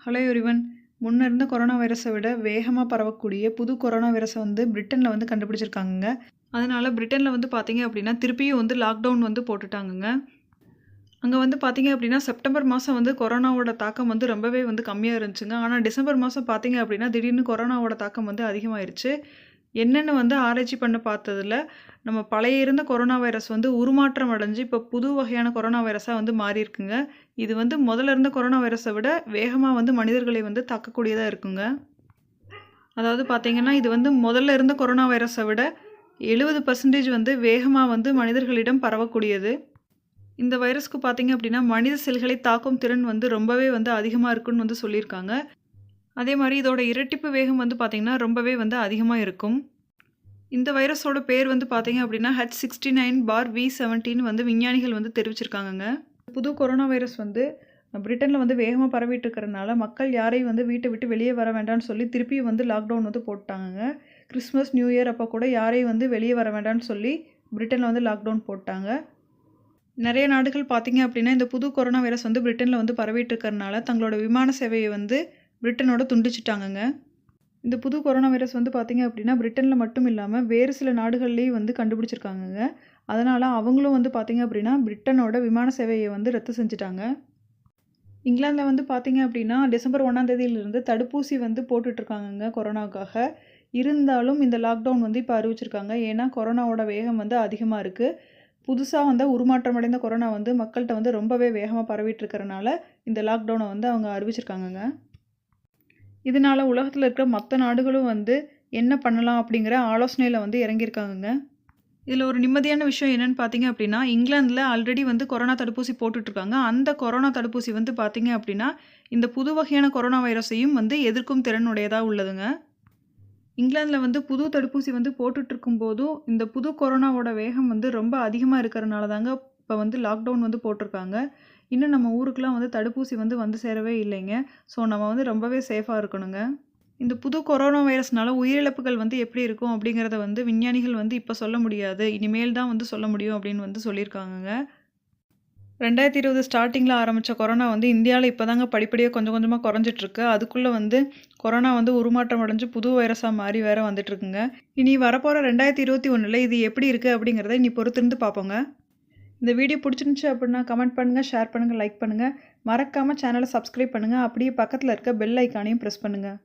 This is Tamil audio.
ஹலோ யுரிவன் முன்ன இருந்த கொரோனா வைரஸை விட வேகமாக பரவக்கூடிய புது கொரோனா வைரஸை வந்து பிரிட்டனில் வந்து கண்டுபிடிச்சிருக்காங்க அதனால் பிரிட்டனில் வந்து பார்த்தீங்க அப்படின்னா திருப்பியும் வந்து லாக்டவுன் வந்து போட்டுட்டாங்கங்க. அங்கே வந்து பார்த்தீங்க அப்படின்னா செப்டம்பர் மாதம் வந்து கொரோனாவோட தாக்கம் வந்து ரொம்பவே வந்து கம்மியாக இருந்துச்சுங்க. ஆனால் டிசம்பர் மாதம் பார்த்தீங்க அப்படின்னா திடீர்னு கொரோனாவோட தாக்கம் வந்து அதிகமாயிருச்சு. என்னென்னு வந்து ஆராய்ச்சி பண்ண பார்த்ததுல நம்ம பழைய இருந்த கொரோனா வைரஸ் வந்து உருமாற்றம் அடைஞ்சு இப்போ புது வகையான கொரோனா வைரஸாக வந்து மாறி இருக்குங்க இது வந்து முதல்ல இருந்த கொரோனா வைரஸை விட வேகமாக வந்து மனிதர்களை வந்து தாக்கக்கூடியதாக இருக்குங்க. அதாவது பார்த்திங்கன்னா இது வந்து முதல்ல இருந்த கொரோனா வைரஸை விட எழுபது பர்சன்டேஜ் வந்து வேகமாக வந்து மனிதர்களிடம் பரவக்கூடியது. இந்த வைரஸ்க்கு பார்த்தீங்க அப்படின்னா மனித செல்களை தாக்கும் திறன் வந்து ரொம்பவே வந்து அதிகமாக இருக்குன்னு வந்து சொல்லியிருக்காங்க. அதே மாதிரி இதோட இரட்டிப்பு வேகம் வந்து பார்த்திங்கன்னா ரொம்பவே வந்து அதிகமாக இருக்கும். இந்த வைரஸோட பேர் வந்து பார்த்தீங்க அப்படின்னா ஹெச் சிக்ஸ்டி நைன் பார் வி செவன்டீன் வந்து விஞ்ஞானிகள் வந்து தெரிவிச்சிருக்காங்கங்க. புது கொரோனா வைரஸ் வந்து பிரிட்டனில் வந்து வேகமாக பரவிட்டு இருக்கிறதுனால மக்கள் யாரையும் வந்து வீட்டை விட்டு வெளியே வர வேண்டாம்னு சொல்லி திருப்பியும் வந்து லாக்டவுன் வந்து போட்டாங்கங்க. கிறிஸ்மஸ் நியூ இயர் அப்போ கூட யாரையும் வந்து வெளியே வர வேண்டாம்னு சொல்லி பிரிட்டனில் வந்து லாக்டவுன் போட்டாங்க. நிறைய நாடுகள் பார்த்தீங்க அப்படின்னா இந்த புது கொரோனா வைரஸ் வந்து பிரிட்டனில் வந்து பரவிட்டு இருக்கிறதுனால தங்களோட விமான சேவையை வந்து பிரிட்டனோட துண்டிச்சிட்டாங்கங்க. இந்த புது கொரோனா வைரஸ் வந்து பார்த்திங்க அப்படின்னா பிரிட்டனில் மட்டும் இல்லாமல் வேறு சில நாடுகள்லேயும் வந்து கண்டுபிடிச்சிருக்காங்கங்க. அதனால் அவங்களும் வந்து பார்த்திங்க அப்படின்னா பிரிட்டனோட விமான சேவையை வந்து ரத்து செஞ்சுட்டாங்க. இங்கிலாந்தில் வந்து பார்த்திங்க அப்படின்னா டிசம்பர் ஒன்றாம் தேதியிலிருந்து தடுப்பூசி வந்து போட்டுட்ருக்காங்கங்க கொரோனாவுக்காக. இருந்தாலும் இந்த லாக்டவுன் வந்து இப்போ அறிவிச்சிருக்காங்க. ஏன்னா கொரோனாவோட வேகம் வந்து அதிகமாக இருக்குது புதுசாக வந்து உருமாற்றம் அடைந்த கொரோனா வந்து மக்கள்கிட்ட வந்து ரொம்பவே வேகமாக பரவிட்டு இருக்கிறனால இந்த லாக்டவுனை வந்து அவங்க அறிவிச்சிருக்காங்கங்க. இதனால் உலகத்தில் இருக்கிற மற்ற நாடுகளும் வந்து என்ன பண்ணலாம் அப்படிங்கிற ஆலோசனையில் வந்து இறங்கியிருக்காங்கங்க. இதில் ஒரு நிம்மதியான விஷயம் என்னென்னு பார்த்தீங்க அப்படின்னா இங்கிலாந்தில் ஆல்ரெடி வந்து கொரோனா தடுப்பூசி போட்டுட்ருக்காங்க. அந்த கொரோனா தடுப்பூசி வந்து பார்த்தீங்க அப்படின்னா இந்த புது வகையான கொரோனா வைரஸையும் வந்து எதிர்க்கும் திறனுடையதாக உள்ளதுங்க. இங்கிலாந்தில் வந்து புது தடுப்பூசி வந்து போட்டுட்ருக்கும் போதும் இந்த புது கொரோனாவோட வேகம் வந்து ரொம்ப அதிகமாக இருக்கிறனால தாங்க இப்போ வந்து லாக்டவுன் வந்து போட்டிருக்காங்க. இன்னும் நம்ம ஊருக்கெலாம் வந்து தடுப்பூசி வந்து வந்து சேரவே இல்லைங்க. ஸோ நம்ம வந்து ரொம்பவே சேஃபாக இருக்கணுங்க. இந்த புது கொரோனா வைரஸ்னால உயிரிழப்புகள் வந்து எப்படி இருக்கும் அப்படிங்கிறத வந்து விஞ்ஞானிகள் வந்து இப்போ சொல்ல முடியாது. இனிமேல் தான் வந்து சொல்ல முடியும் அப்படின்னு வந்து சொல்லியிருக்காங்கங்க. ரெண்டாயிரத்தி இருபது ஸ்டார்டிங்கில் ஆரம்பித்த கொரோனா வந்து இந்தியாவில் இப்போ தாங்க படிப்படியாக கொஞ்சம் கொஞ்சமாக குறைஞ்சிட்ருக்கு. அதுக்குள்ளே வந்து கொரோனா வந்து உருமாற்றம் அடைஞ்சு புது வைரஸாக மாறி வேறு வந்துட்டுருக்குங்க இனி வரப்போகிற ரெண்டாயிரத்தி இருபத்தி ஒன்றில் இது எப்படி இருக்குது அப்படிங்கிறத இனி பொறுத்திருந்து பார்ப்போங்க. இந்த வீடியோ பிடிச்சிருந்துச்சி அப்படின்னா கமெண்ட் பண்ணுங்கள் ஷேர் பண்ணுங்கள் லைக் பண்ணுங்கள் மறக்காமல் சேனலை சப்ஸ்கிரைப் பண்ணுங்கள் அப்படியே பக்கத்தில் இருக்க பெல் ஐக்கானையும் ப்ரெஸ் பண்ணுங்கள்